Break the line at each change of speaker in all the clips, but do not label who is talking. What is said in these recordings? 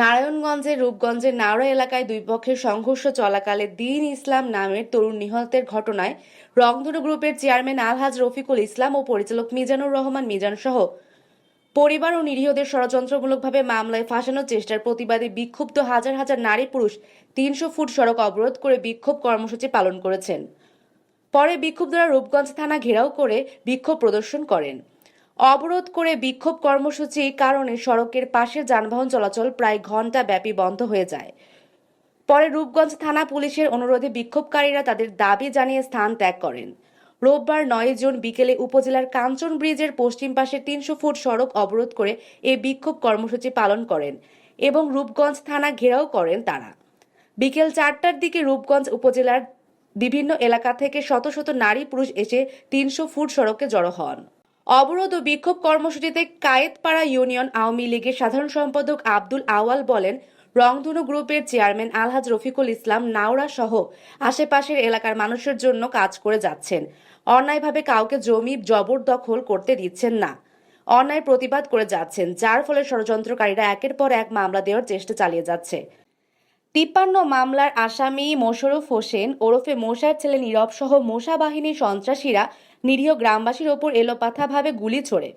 নারায়ণগঞ্জের রূপগঞ্জের নাওড়া এলাকায় দুই পক্ষের সংঘর্ষ চলাকালে দিন ইসলাম নামের তরুণ নিহতের ঘটনায় রংধনু গ্রুপের চেয়ারম্যান আলহাজ রফিকুল ইসলাম ও পরিচালক মিজানুর রহমান মিজান সহ পরিবার ও নিরীহদের ষড়যন্ত্রমূলকভাবে মামলায় ফাঁসানোর চেষ্টার প্রতিবাদে বিক্ষুব্ধ হাজার হাজার নারী পুরুষ তিনশো ফুট সড়ক অবরোধ করে বিক্ষোভ কর্মসূচি পালন করেছেন। পরে বিক্ষুব্ধরা রূপগঞ্জ থানা ঘেরাও করে বিক্ষোভ প্রদর্শন করেন। অবরোধ করে বিক্ষোভ কর্মসূচি কারণে সড়কের পাশের যানবাহন চলাচল প্রায় ঘণ্টা ব্যাপী বন্ধ হয়ে যায়। পরে রূপগঞ্জ থানা পুলিশের অনুরোধে বিক্ষোভকারীরা তাদের দাবি জানিয়ে স্থান ত্যাগ করেন। রোববার নয় জুন বিকেলে উপজেলার কাঞ্চন ব্রিজের পশ্চিম পাশে তিনশো ফুট সড়ক অবরোধ করে এই বিক্ষোভ কর্মসূচি পালন করেন এবং রূপগঞ্জ থানা ঘেরাও করেন তারা। বিকেল চারটার দিকে রূপগঞ্জ উপজেলার বিভিন্ন এলাকা থেকে শত শত নারী পুরুষ এসে তিনশো ফুট সড়কে জড়ো হন। অবরোধ ও বিক্ষোভ কর্মসূচিতে কায়েতপাড়া ইউনিয়ন আওয়ামী লীগের সাধারণ সম্পাদক আব্দুল আওয়াল বলেন, রংধনু গ্রুপের চেয়ারম্যান আলহাজ রফিকুল ইসলাম নাওড়া সহ আশেপাশের এলাকার মানুষের জন্য কাজ করে যাচ্ছেন। অন্যায়ভাবে কাউকে জমি জবরদখল করতে দিচ্ছেন না। অন্যায় প্রতিবাদ করে যাচ্ছেন, যার ফলে ষড়যন্ত্রকারীরা একের পর এক মামলা দেওয়ার চেষ্টা চালিয়ে যাচ্ছে। তিপ্পান্ন মামলার আসামি মোশাররফ হোসেন ওরফে মোশার ছেলে নীরব সহ মোশা বাহিনীর সন্ত্রাসীরা নিরীহ গ্রামবাসীর ওপর এলোপাথাভাবে গুলি ছোড়ে।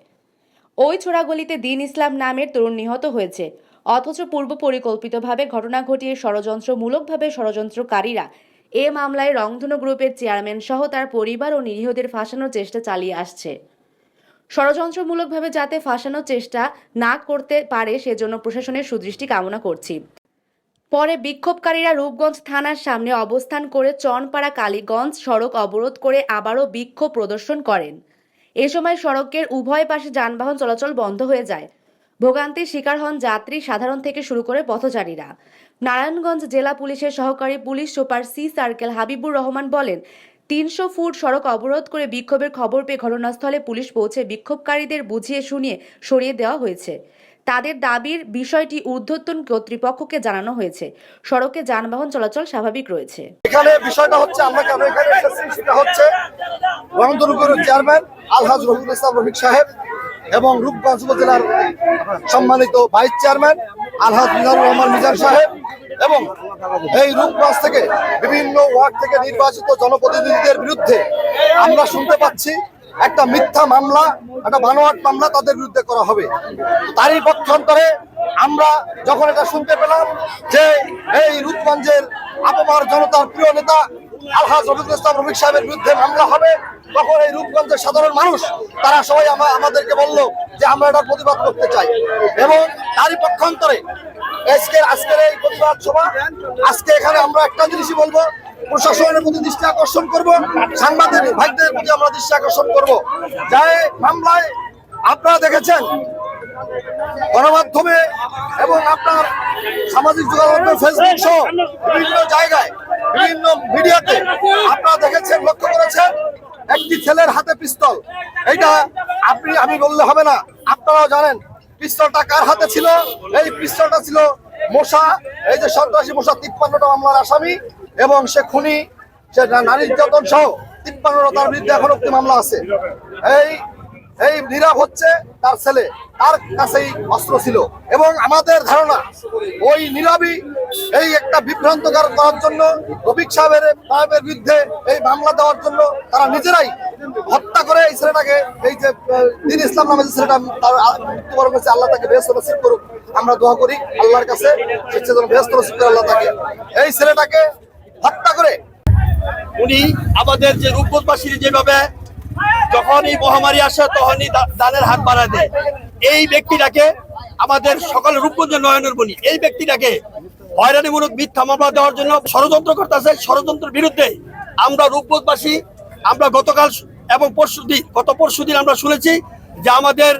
ওই ছোড়াগুলিতে দিন ইসলাম নামের তরুণ নিহত হয়েছে। অথচ পূর্ব পরিকল্পিতভাবে ঘটনা ঘটিয়ে ষড়যন্ত্রমূলকভাবে ষড়যন্ত্রকারীরা এ মামলায় রংধনু গ্রুপের চেয়ারম্যান সহ তার পরিবার ও নিরীহদের ফাঁসানোর চেষ্টা চালিয়ে আসছে। ষড়যন্ত্রমূলকভাবে যাতে ফাঁসানোর চেষ্টা না করতে পারে, সেজন্য প্রশাসনের সুদৃষ্টি কামনা করছি। পরে বিক্ষোভকারীরা রূপগঞ্জ থানার সামনে অবস্থান করে চনপাড়া কালীগঞ্জ সড়ক অবরোধ করে আবারও বিক্ষোভ প্রদর্শন করেন। এ সময় সড়কের উভয় পাশে যানবাহন চলাচল বন্ধ হয়ে যায়। ভোগান্তির শিকার হন যাত্রী সাধারণ থেকে শুরু করে পথচারীরা। নারায়ণগঞ্জ জেলা পুলিশের সহকারী police super C circle Habibur Rahman বলেন, তিনশো ফুট সড়ক অবরোধ করে বিক্ষোভের খবর পেয়ে ঘটনাস্থলে পুলিশ পৌঁছে বিক্ষোভকারীদের বুঝিয়ে শুনিয়ে সরিয়ে দেওয়া হয়েছে। তাদের দাবির বিষয়টি ঊর্ধ্বতন কর্তৃপক্ষকে জানানো হয়েছে। সড়কে যানবাহন চলাচল স্বাভাবিক রয়েছে।
এখানে বিষয়টা হচ্ছে, আমরা কেন এখানে এসেছি? সেটা হচ্ছে রংধনুপুরের চেয়ারম্যান আলহাজ রফিকুল ইসলাম রফিক সাহেব এবং রূপগঞ্জ উপজেলার সম্মানিত ভাইস চেয়ারম্যান আলহাজ মিজানুর রহমান মিজান সাহেব এবং এই রূপগঞ্জ থেকে বিভিন্ন ওয়ার্ড থেকে নির্বাচিত জনপ্রতিনিধিদের বিরুদ্ধে আমরা শুনতে পাচ্ছি একটা মিথ্যা মামলা, একটা বানোয়াট মামলা তাদের বিরুদ্ধে করা হবে। তারই পক্ষান্তরে আমরা যখন এটা শুনতে পেলাম যে এই রূপগঞ্জের আপমার জনতার প্রিয় নেতা আলহাজ রফিকুল ইসলাম রফিক সাহেবের বিরুদ্ধে মামলা হবে, তখন এই রূপগঞ্জের সাধারণ মানুষ, তারা সবাই আমা- আমাদেরকে বলল যে আমরা এটা প্রতিবাদ করতে চাই। এবং তারই পক্ষান্তরে আজকের আজকের এই প্রতিবাদ সভা, আজকে এখানে আমরা একটা জিনিসই বলব প্রশাসনের প্রতি দৃষ্টি আকর্ষণ করব, সাংবাদিক ভাইদের প্রতি আমরা দৃষ্টি আকর্ষণ করব। যে মামলায় আপনারা দেখেছেন, গণমাধ্যমে এবং আপনার সামাজিক যোগাযোগ ফেসবুক সহ বিভিন্ন জায়গায়, বিভিন্ন মিডিয়াতে আপনারা দেখেছেন, লক্ষ্য করেছেন, একটি ছেলের হাতে পিস্তল। এটা আপনি, আমি বললে হবে না, আপনারাও জানেন, পিস্তলটা কার হাতে ছিল? এই পিস্তলটা ছিল মশা, এই যে সন্ত্রাসী মশা, তিপ্পান্নটা মামলার আসামি। এবং সে খুনি, সে নারী নির্যাতন সহ তিপ্পান্নটা তার বিরুদ্ধে এখন অব্দি মামলা আছে। এই এই নীরব হচ্ছে তার ছেলে। তার কাছেই অস্ত্র ছিল। এবং আমাদের ধারণা, ওই নীরবই এই একটা বিভ্রান্তকর করার জন্য, রফিক সাহেবের সাহেবের বিরুদ্ধে এই মামলা দেওয়ার জন্য তারা নিজেরাই হত্যা করে এই ছেলেটাকে। এই যে দিন ইসলাম নামে যে ছেলেটা তার মৃত্যুবরণ করেছে, আল্লাহ তাকে বেহস্ত নসিব করুক। আমরা দোয়া করি আল্লাহর কাছে, সে বেহস্ত নসিব করে আল্লাহ তাকে। এই ছেলেটাকে হত্যা করে।
উনি আমাদের যে রূপবাসীর যেভাবে যখন এই মহামারী আসে, তখনই দানের হাত বাড়ায় দেয়। এই ব্যক্তিটাকে আমাদের সকল রূপগঞ্জের নয়নের বলি এই ব্যক্তিটাকে হয়রানিমূলক মিথ্যা মামলা দেওয়ার জন্য ষড়যন্ত্র করতেছে ষড়যন্ত্রের বিরুদ্ধে আমরা রূপগঞ্জবাসী আমরা গতকাল এবং পরশু দিন, গত পরশু দিন আমরা শুনেছি যে আমাদের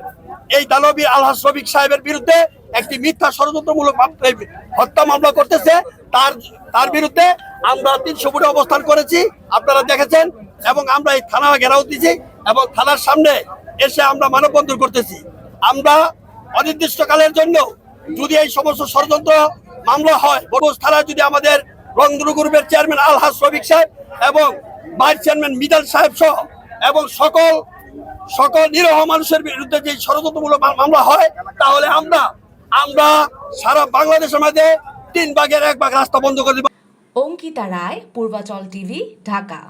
এই দানবী আলহাস রবিক সাহেবের বিরুদ্ধে একটি মিথ্যা ষড়যন্ত্রমূলক হত্যা মামলা করতেছে। তার তার বিরুদ্ধে আমরা তিনশো ফুটে অবস্থান করেছি, আপনারা দেখেছেন, এবং আমরা এই থানা ঘেরাও দিয়েছি, এবং থানার সামনে এসে আমরা মানববন্ধন করতেছি। আমরা অনির্দিষ্টকালের জন্য যদি এই সমস্ত ষড়যন্ত্র মামলা হয়, বড় থানায় যদি আমাদের রংধনু গ্রুপের চেয়ারম্যান আলহাস রবিক সাহেব এবং ভাইস চেয়ারম্যান মিদাল সাহেব সহ, এবং সকল সকল নিরহ মানুষের বিরুদ্ধে যে ষড়যন্ত্রমূলক মামলা হয়, তাহলে আমরা আমরা সারা বাংলাদেশের মধ্যে তিন ভাগের এক ভাগ রাস্তা বন্ধ করে দিব।
অঙ্কিতা রায়, পূর্বাচল টিভি, ঢাকা।